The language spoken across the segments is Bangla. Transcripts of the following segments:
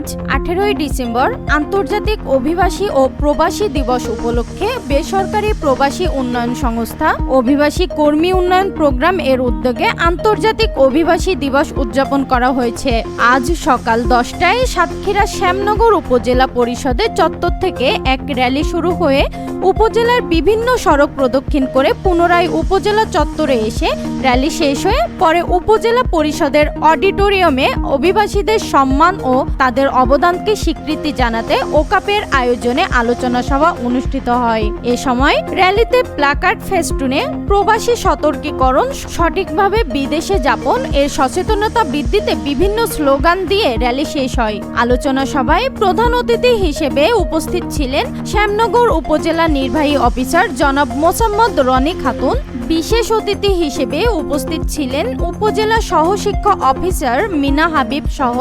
আজ, আঠেরোই ডিসেম্বর, আন্তর্জাতিক অভিবাসী ও প্রবাসী দিবস উপলক্ষে বেসরকারি প্রবাসী উন্নয়ন সংস্থা, অভিবাসী কর্মী উন্নয়ন প্রোগ্রাম এর উদ্যোগে আন্তর্জাতিক অভিবাসী দিবস উদযাপন করা হয়েছে। আজ সকাল দশটায় সাতক্ষীরা শ্যামনগর উপজেলা পরিষদের চত্বর থেকে এক র্যালি শুরু হয়ে উপজেলার বিভিন্ন সড়ক প্রদক্ষিণ করে পুনরায় উপজেলা চত্বরে এসে র্যালি শেষ হয়ে পরে উপজেলা পরিষদের অডিটোরিয়ামে অভিবাসীদের সম্মান ও তাদের অবদানকে স্বীকৃতি জানাতে ওকাপের আয়োজনে আলোচনা সভা অনুষ্ঠিত হয়। এ সময় র্যালিতে প্লাকার্ড ফেস্টুনে প্রবাসী সতর্কীকরণ, সঠিকভাবে বিদেশে যাপন, এর সচেতনতা বৃদ্ধিতে বিভিন্ন স্লোগান দিয়ে র্যালি শেষ হয়। আলোচনা সভায় প্রধান অতিথি হিসেবে উপস্থিত ছিলেন শ্যামনগর উপজেলা নির্বাহী অফিসার জনাব মোসাম্মদ রনি খাতুন। বিশেষ অতিথি হিসেবে উপস্থিত ছিলেন উপজেলা সহশিক্ষা অফিসার মিনা হাবিব সহ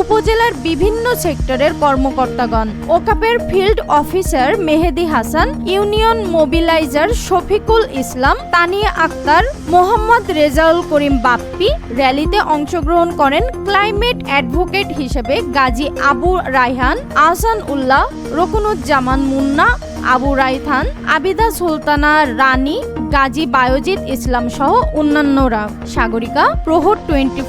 উপজেলার বিভিন্ন সেক্টরের কর্মকর্তাগণ। ওকাপের field officer Mehedi Hasan, union mobiliser Shafiqul Islam Tania Akter, Mohammad Rezaul Karim Bappi র্যালিতে অংশগ্রহণ করেন ক্লাইমেট অ্যাডভোকেট হিসেবে গাজী আবু রায়হান, আহসান উল্লাহ, রকুনুজ্জামান মুন্না, আবু রাইথান আবিদা সুলতানা রানী, গাজী বায়োজিৎ ইসলাম সহ অন্যান্যরা। সাগরিকা, প্রহর টোয়েন্টি